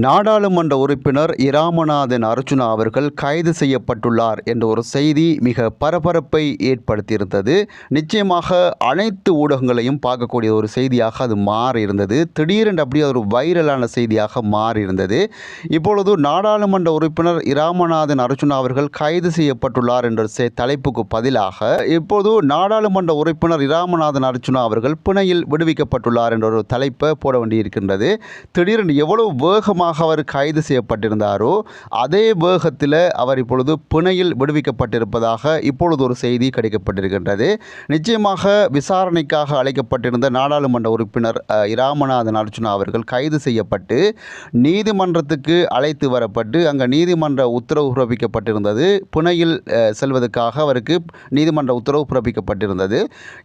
நாடாளுமன்ற உறுப்பினர் இராமநாதன் அர்ஜுனா அவர்கள் கைது செய்யப்பட்டுள்ளார் என்ற ஒரு செய்தி மிக பரபரப்பை ஏற்படுத்தியிருந்தது. நிச்சயமாக அனைத்து ஊடகங்களையும் பார்க்கக்கூடிய ஒரு செய்தியாக அது மாறி இருந்தது திடீரென்று அப்படியே ஒரு வைரலான செய்தியாக மாறி இருந்தது இப்பொழுது நாடாளுமன்ற உறுப்பினர் இராமநாதன் அர்ஜுனா அவர்கள் கைது செய்யப்பட்டுள்ளார் என்ற செ- தலைப்புக்கு பதிலாக இப்போது நாடாளுமன்ற உறுப்பினர் இராமநாதன் அர்ஜுனா அவர்கள் பிணையில் விடுவிக்கப்பட்டுள்ளார் என்ற ஒரு தலைப்பை போட வேண்டியிருக்கின்றது. திடீரென்று எவ்வளவு வேகமாக அவர் கைது செய்யப்பட்டிருந்தாரோ அதே வேகத்தில் அவர் இப்பொழுது பிணையில் விடுவிக்கப்பட்டிருப்பதாக இப்பொழுது ஒரு செய்தி கிடைக்கப்பட்டிருக்கின்றது. நிச்சயமாக விசாரணைக்காக அழைக்கப்பட்டிருந்த நாடாளுமன்ற உறுப்பினர் இராமநாதன் அர்ஜுனா அவர்கள் கைது செய்யப்பட்டு நீதிமன்றத்துக்கு அழைத்து வரப்பட்டு அங்கே நீதிமன்ற உத்தரவு பிறப்பிக்கப்பட்டிருந்தது. பிணையில் செல்வதற்காக அவருக்கு நீதிமன்ற உத்தரவு பிறப்பிக்கப்பட்டிருந்தது.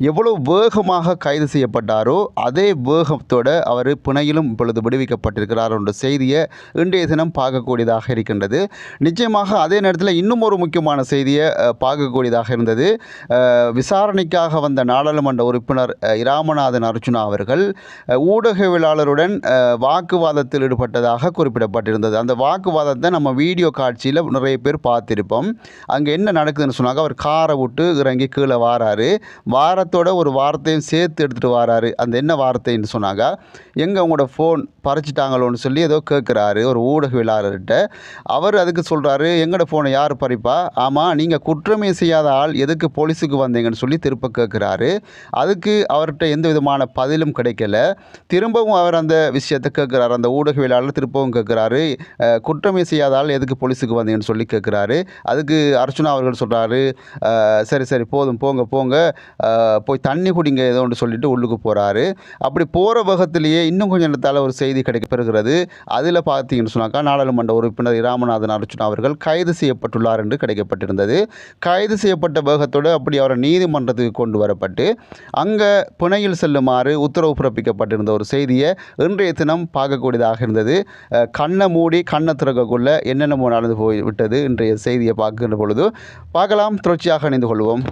எவ்வளவு வேகமாக கைது செய்யப்பட்டாரோ அதே வேகத்தோட அவர் பிணையிலும் இப்பொழுது விடுவிக்கப்பட்டிருக்கிறார் என்ற செய்தியை இன்றைய தினம் பார்க்கக்கூடியதாக இருக்கின்றது. நிச்சயமாக அதே நேரத்தில் இன்னும் ஒரு முக்கியமான செய்தியை பார்க்கக்கூடியதாக இருந்தது. விசாரணைக்காக வந்த நாடாளுமன்ற உறுப்பினர் இராமநாதன் அர்ஜுனா அவர்கள் ஊடகவியலாளருடன் வாக்குவாதத்தில் ஈடுபட்டதாக குறிப்பிடப்பட்டிருந்தது. அந்த வாக்குவாதத்தை நம்ம வீடியோ காட்சியில் நிறைய பேர் பார்த்திருப்போம். அங்கே என்ன நடக்குதுன்னு சொன்னாங்க. அவர் காரை விட்டு இறங்கி கீழே வாராரு. வாரத்தோட ஒரு வார்த்தையும் சேர்த்து எடுத்துகிட்டு வாராரு. அந்த என்ன வார்த்தைன்னு சொன்னாங்க. எங்கே உங்களோட ஃபோன் பறிச்சிட்டாங்களோன்னு சொல்லி ஏதோ கேட்குறாரு ஒரு ஊடகவியலாளர்கிட்ட. அவர் அதுக்கு சொல்கிறாரு எங்களோட ஃபோனை யார் பறிப்பா? ஆமாம் நீங்கள் குற்றமே செய்யாத ஆள் எதுக்கு போலீஸுக்கு வந்தீங்கன்னு சொல்லி திருப்ப கேட்குறாரு அதுக்கு அவர்கிட்ட எந்த விதமான பதிலும் கிடைக்கல. திரும்பவும் அவர் அந்த விஷயத்தை கேட்குறாரு அந்த ஊடகவியலாளர் திரும்பவும் கேட்குறாரு குற்றமே செய்யாத ஆள் எதுக்கு போலீஸுக்கு வந்தீங்கன்னு சொல்லி கேட்குறாரு அதுக்கு அர்ச்சுனா அவர்கள் சொல்கிறாரு சரி சரி போதும் போங்க போங்க. போய் தண்ணி குடிங்க ஏதோ ஒன்று சொல்லிட்டு உள்ளுக்கு போகிறாரு அப்படி போகிற பகத்திலேயே இன்னும் கொஞ்சம் நேரத்தால் ஒரு செய்தி கிடைக்க பெருகிறது அது அதில் பார்த்தீங்கன்னு சொன்னாக்கா நாடாளுமன்ற உறுப்பினர் இராமநாதன் அர்ஜுன் அவர்கள் கைது செய்யப்பட்டுள்ளார் என்று கிடைக்கப்பட்டிருந்தது. கைது செய்யப்பட்ட வேகத்தோடு அப்படி அவரை நீதிமன்றத்துக்கு கொண்டு வரப்பட்டு அங்கே பிணையில் செல்லுமாறு உத்தரவு பிறப்பிக்கப்பட்டிருந்த ஒரு செய்தியை இன்றைய தினம் பார்க்கக்கூடியதாக இருந்தது. கண்ணை மூடி கண்ணை திறக்கக்குள்ள என்னென்னமோ நடந்து போய் விட்டது இன்றைய செய்தியை பார்க்கின்ற பொழுது. பார்க்கலாம் தொடர்ச்சியாக இணைந்து கொள்வோம்.